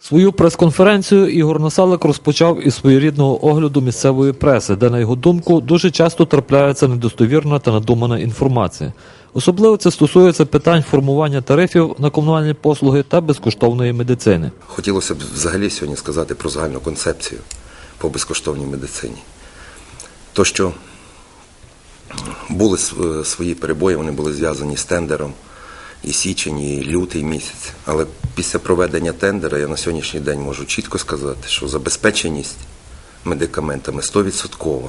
Свою прес-конференцію Ігор Насалик розпочав із своєрідного огляду місцевої преси, де, на його думку, дуже часто трапляється недостовірна та надумана інформація. Особливо це стосується питань формування тарифів на комунальні послуги та безкоштовної медицини. Хотілося б взагалі сьогодні сказати про загальну концепцію по безкоштовній медицині. То, що були свої перебої, вони були зв'язані з тендером і січень, і лютий місяць. Але після проведення тендера я на сьогоднішній день можу чітко сказати, що забезпеченість медикаментами 100%.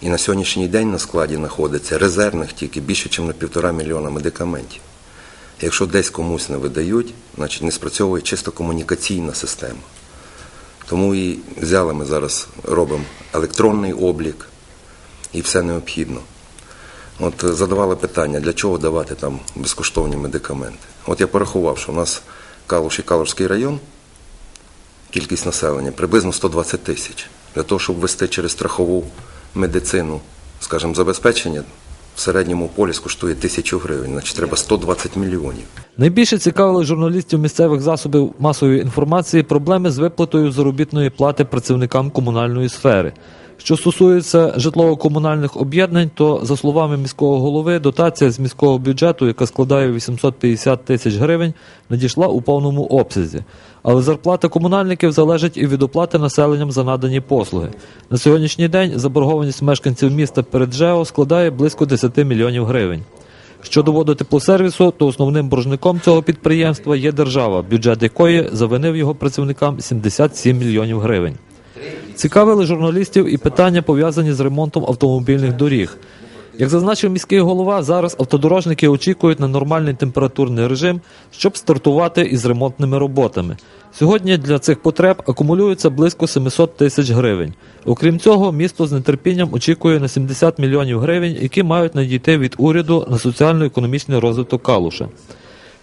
І на сьогоднішній день на складі знаходиться резервних тільки більше, ніж на півтора мільйона медикаментів. Якщо десь комусь не видають, значить не спрацьовує чисто комунікаційна система. Тому і взяли ми зараз робимо електронний облік і все необхідно. От е, задавали питання, для чого давати там безкоштовні медикаменти. От я порахував, що у нас Калуш і Калушський район, кількість населення приблизно 120 тисяч. Для того, щоб ввести через страхову медицину, скажімо, забезпечення, в середньому поліс коштує тисячу гривень, значить треба 120 мільйонів. Найбільше цікавили журналістів місцевих засобів масової інформації проблеми з виплатою заробітної плати працівникам комунальної сфери. Що стосується житлово-комунальних об'єднань, то за словами міського голови, дотація з міського бюджету, яка складає 850 тисяч гривень, надійшла у повному обсязі. Але зарплата комунальників залежить і від оплати населенням за надані послуги. На сьогоднішній день заборгованість мешканців міста перед ЖЕО складає близько 10 мільйонів гривень. Щодо водотеплосервісу, то основним боржником цього підприємства є держава, бюджет якої завинив його працівникам 77 мільйонів гривень. Цікавили журналістів і питання пов'язані з ремонтом автомобільних доріг. Як зазначив міський голова, зараз автодорожники очікують на нормальний температурний режим, щоб стартувати із ремонтними роботами. Сьогодні для цих потреб акумулюється близько 700 тисяч гривень. Окрім цього, місто з нетерпінням очікує на 70 мільйонів гривень, які мають надійти від уряду на соціально-економічний розвиток Калуша.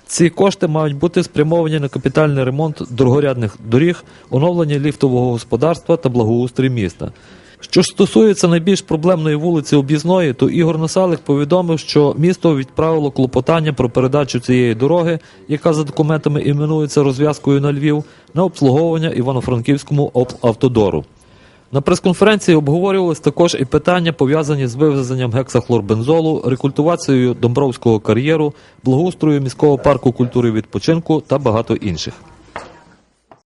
Ці кошти мають бути спрямовані на капітальний ремонт дорогорядних доріг, оновлення ліфтового господарства та благоустрій міста. Що ж стосується найбільш проблемної вулиці Об'їзної, то Ігор Насалик повідомив, що місто відправило клопотання про передачу цієї дороги, яка за документами іменується розв'язкою на Львів, на обслуговування Івано-Франківському облавтодору. На прес-конференції обговорювалися також і питання, пов'язані з вивезенням гексахлорбензолу, рекультивацією Домбровського кар'єру, благоустрою міського парку культури відпочинку та багато інших.